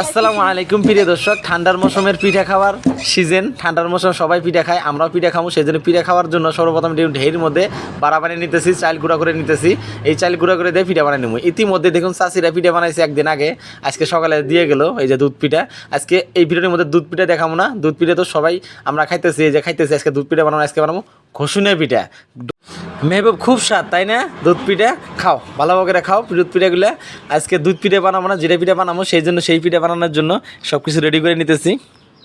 আসসালামু আলাইকুম, প্রিয় দর্শক। ঠান্ডার মৌসুমের পিঠা খাওয়ার সিজন ঠান্ডার মৌসুম সবাই পিঠা খায়, আমরাও পিঠা খাব সেই জন্য পিঠা খাওয়ার জন্য সর্বপ্রথম ঢের মধ্যে বাড়া বানিয়ে নিতেছি, চাল গুঁড়া করে নিতেছি। এই চাল গুঁড়া করে দিয়ে পিঠা বানিয়ে নেব। ইতিমধ্যে দেখুন, চাষিরা পিঠা বানাইছে একদিন আগে। আজকে সকালে দিয়ে গেল এই যে দুধ পিঠা। আজকে এই ভিডিওর মধ্যে দুধ পিঠা দেখাবো না। দুধ পিঠা তো সবাই আমরা খাইতেছি, এই যে খাইতেছি, আজকে দুধ পিঠা বানাবো, আজকে বানাবো ঘষুনের পিঠা। মেহবুব খুব স্বাদ, তাই না? দুধ পিঠা খাও, ভালো করে খাও, দুধ পিঠাগুলো। আজকে দুধ পিঠে বানাবো না, জিরে পিঠা বানাবো, সেই জন্য সেই পিঠে বানানোর জন্য সব কিছু রেডি করে নিতেছি।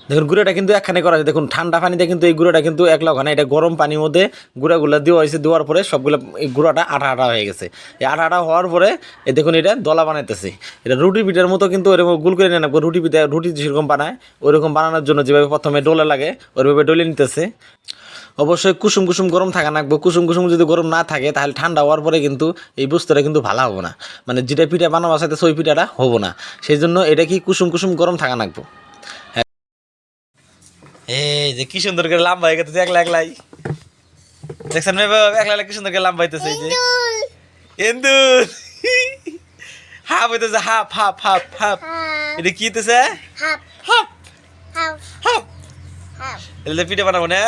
দেখুন, গুঁড়োটা কিন্তু একখানে করা হয়েছে। দেখুন, ঠান্ডা পানিতে কিন্তু এই গুঁড়োটা কিন্তু এক লক্ষণে এটা গরম পানির মধ্যে গুঁড়াগুলো দেওয়া হয়েছে, দেওয়ার পরে সবগুলো এই গুঁড়োটা আঠা আঠা হয়ে গেছে। এই আঠা আঠা হওয়ার পরে এই দেখুন, এটা দলা বানাইতেছে। এটা রুটি পিঠার মতো কিন্তু ওরকম গুল করে নেন, রুটি পিঠা, রুটি যেরকম বানায়, ওইরকম বানানোর জন্য যেভাবে প্রথমে ডোলে লাগে, ওইভাবে ডলে নিতেছে। অবশ্যই কুসুম কুসুম গরম থাকা লাগবে কুসুম কুসুম যদি গরম না থাকে তাহলে ঠান্ডা হওয়ার পরে কিন্তু এই বস্তুটা কিন্তু ভালো হবে না। মানে যেটা পিঠা বানাবো সাথে ওই পিঠাটা হব না। সেই জন্য এটা কি কুসুম কুসুম গরম থাকা লাগবো হ্যাঁ। এই যে কি সুন্দর করে লাম্বা হয়ে গেছে একলা একলাই। দেখছেন একলা একলা কি সুন্দর করে লাম্বা হইতেছে এই যে। এন্দুর হাফ হইতেছে হাফ হাফ হাফ হাফ। এটা কি হইতেছে? hop, hop, হাফ। hop. এলে পিঠা বানাবো না?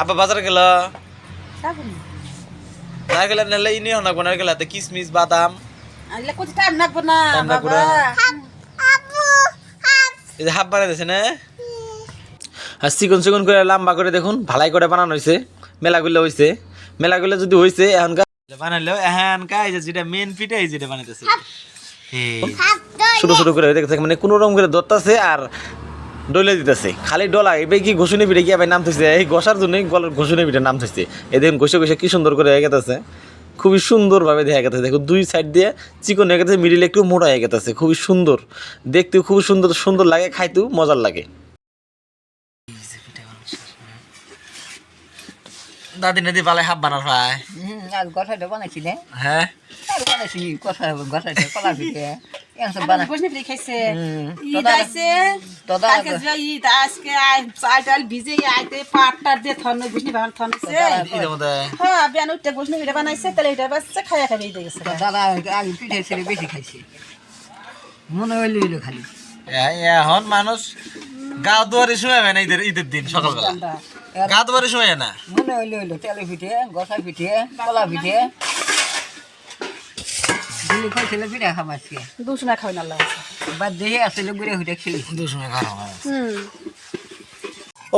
আব্বা বাজারে গেল? নারকেল নাহলে ইনি হনা নারকেল হাতে কিশমিশ বাদাম। আনলে কত টাইম লাগবে না বাবা। না। এই যে হাফ বানাই দিয়েছে না। আর চিকন চিকন করে লম্বা করে দেখুন ভালাই করে বানানো হয়েছে মেলাগুলো হয়েছে মেলাগুলো যদি হয়েছে এখনকার বানাইলেও এখনকার এই যে যেটা মেন পিঠা এই যেটা বানাইতেছে। ছোট ছোট করে দেখতেছে মানে কোনো রকম করে দত্তাছে আর ডলে দিতেছে। খালি ডলা এবার কি ঘোষণী পিঠে আবার নাম থইছে? এই ঘষার জন্যই গলার ঘোষণী পিঠে নাম থইছে। এদিন ঘষে ঘষে কি সুন্দর করে হয়ে গেতেছে। খুবই সুন্দরভাবে দেখা গেছে দেখো দুই সাইড দিয়ে চিকন হয়ে গেছে মিডিল একটু মোটা হয়ে গেছে খুবই সুন্দর। দেখতেও খুব সুন্দর সুন্দর লাগে খাইতেও মজার লাগে। দাদি নাদি পালে হাফ বানার ভাই আর গঠাটা বানাইছিলে? হ্যাঁ। বানাইছি কথা গঠাটা কলা পিঠে। হ্যাঁ বানাইছে মনে হইল হইল খালি এখন মানুষ গা দুয়ারে শুয়ে না ঈদের ঈদের দিন সকালবেলা। গা দুয়ারে শুয়ে না। মনে হইল হইল তেলে পিঠে গসা পিঠে কলা পিঠে। দুশনা খাওয়াই না লাগে বাদ দিয়ে আসলে গুড়ে হুটে খেলি। হুম।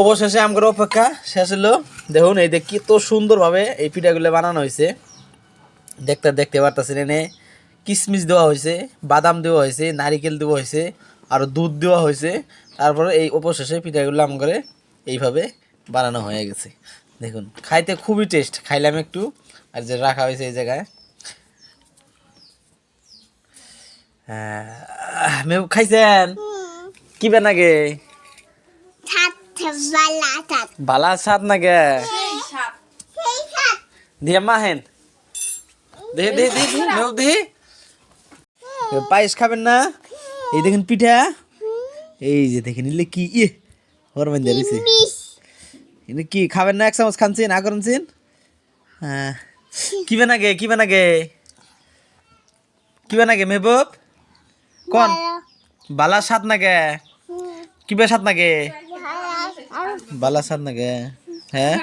অবশেষে আমার অপেক্ষা শেষ হলো। দেখুন এই তো সুন্দরভাবে এই পিঠাগুলো বানানো হয়েছে। দেখতে দেখতে পারতেছেন এনে। কিশমিশ দেওয়া হয়েছে বাদাম দেওয়া হয়েছে নারিকেল দেওয়া হয়েছে আর দুধ দেওয়া হয়েছে। তারপরে এই অবশেষে পিঠাগুলো আমার এইভাবে বানানো হয়ে গেছে। দেখুন খাইতে খুবই টেস্ট খাইলাম একটু। আর যে রাখা হয়েছে এই জায়গায়। মেহবুব খাইছেন? কি বানাগে বালা সাত নাগে? দিয়ে মাহেন দেহে দেহে দেহে দেহে মেও দেহে। পায়েস খাবেন না? এই দেখেন পিঠা। এই যে দেখেন এলে কি ইয়ে মধ্যে দিছে। এনে কি খাবেন না? এক চামচ খানছেন আ করছেন হ্যাঁ কি বানাগে কি বানাগে কি বানাগে মেহবুব? কোন? বালা। সাত নাগে? কিবা সাত নাগে? বালা সাত নাগে। হ্যাঁ?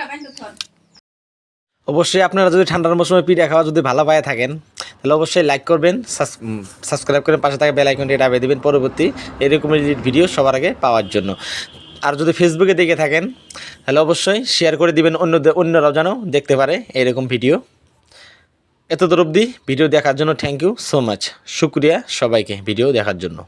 অবশ্যই আপনারা যদি ঠান্ডার মৌসুমে পিঠা খাওয়া যদি ভালো পায়ে থাকেন তাহলে অবশ্যই লাইক করবেন সাবস্ক্রাইব করে পাশে থাকা বেল আইকনটি দাবিয়ে দেবেন পরবর্তী এরকম ভিডিও সবার আগে পাওয়ার জন্য। আর যদি ফেসবুকে দেখে থাকেন তাহলে অবশ্যই শেয়ার করে দিবেন অন্য অন্যরাও যেন দেখতে পারে এরকম ভিডিও এত তরফ অবধি ভিডিও দেখার জন্য থ্যাংক ইউ সো মাচ শুক্রিয়া সবাইকে ভিডিও দেখার জন্য।